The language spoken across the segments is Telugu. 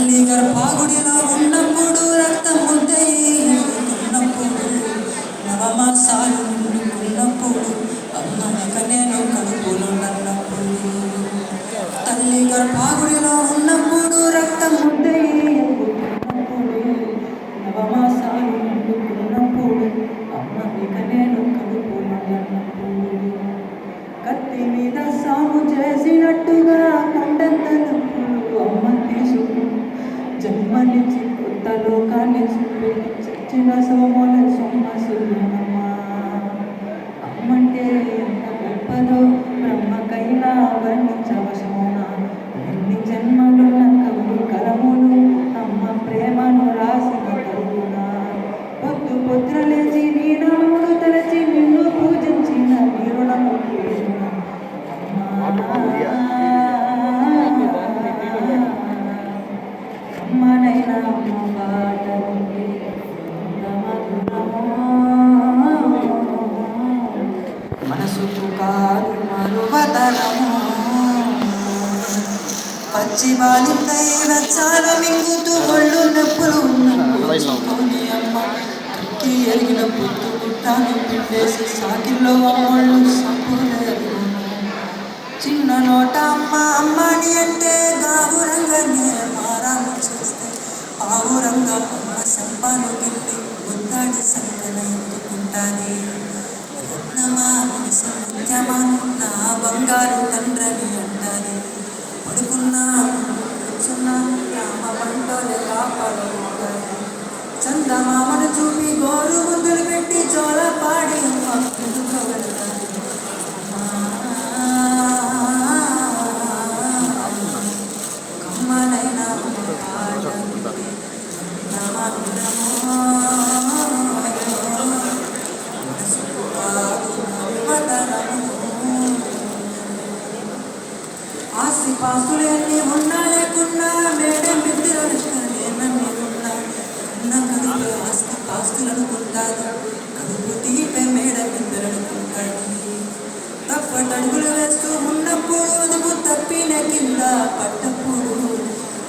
తల్లి గర్భాగుడిలో ఉన్నప్పుడు రక్తం ముద్దయ్యున్నప్పుడు నవమాసాలు నిండుకున్నప్పుడు అమ్మ నేను కడుపులో నన్నప్పుడు. తల్లి గర్భాగుడిలో ఎంత లోకాన్ని చూపి చచ్చిన సోమల సొమ్మసులమ్మ పచ్చి బాలికై వెచ్చాలు మింగుతూ ఒళ్ళు నొప్పులు ఉన్నప్పుడు అమ్మ కక్కి ఎరిగిన పుట్టు పుట్టాను పిండేసి సాకిల్లో అమ్మళ్ళు సంపూర్ణ చిన్న నోట అమ్మ అమ్మని అంటే గావురంగానే మారాము చేస్తే. పావురంగా అమ్మ సంపాను గిల్లి ముద్దాడి సంతన ఎత్తుకుంటాది. రత్నమా నిత్యమా నా బంగారు తండ్రని అంటాది. పడుకున్నా కూర్చున్నా రామ పంటోలే కాపాడుకుంటాది చందమామను చూపి గోరు ముద్దులు పెట్టి చోళ పాడి అమ్మ తప్పటడుగులు వేస్తూ ఉన్నప్పుడు అదుపు తప్పిన కింద పట్టప్పుడు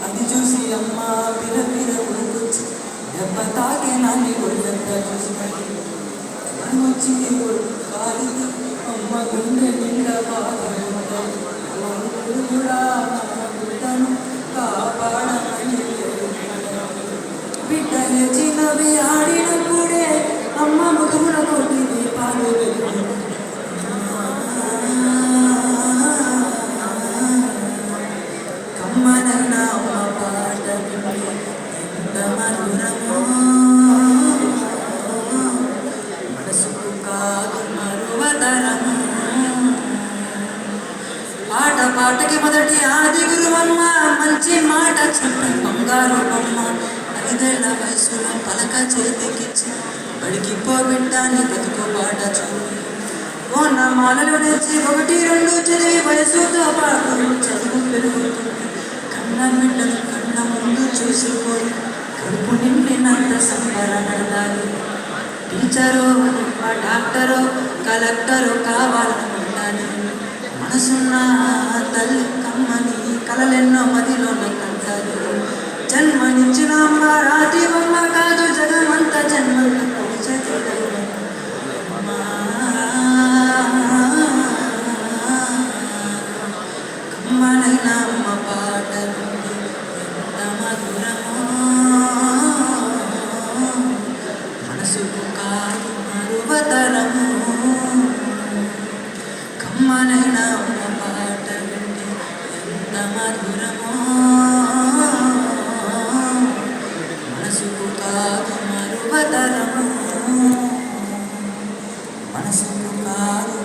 అది చూసి అమ్మ పిర పిర ఉడుకొచ్చి దెబ్బ తాకే నాని ఒళ్ళంతా చూసినట్టు ఎవరు వచ్చి ఒళ్ళు కాలింది అమ్మ గుండె నిండా బాధపడ్డాడు అమ్మడు కూడా నా బిడ్డను కాపాడమని బిడ్డ లేచినవి ఆడినప్పుడే అమ్మ ముదుమున కొట్టి దీపాలు పాటకి మొదటి ఆది గురువమ్మ మంచి మాట చెప్పి బంగారు బొమ్మ ఐదేళ్ళ వయసులో పలక చేతికిచ్చి బడికి పోబిడ్డాన్ని బతుకు పాట చూపి ఓన మాలలు నేర్చి ఒకటి రెండు చదివి వయసుతో పాటు చదువు పెరుగుతుంది. కన్న బిడ్డలు కన్న ముందు చూసిపోయి కడుపు నిండినంత సంబరపడతారు టీచరు ఆ డాక్టరు కలెక్టరు కావాలనుకుంటాను కమ్మనైన పాట వింటే ఎంత మధురమో మనసుకు కాదు మరువతరము కమ్మనైన అమ్మ పాట వింటే ఎంత మధురమో మనసుకు కాదు మరువతరము మనసుకు కాదు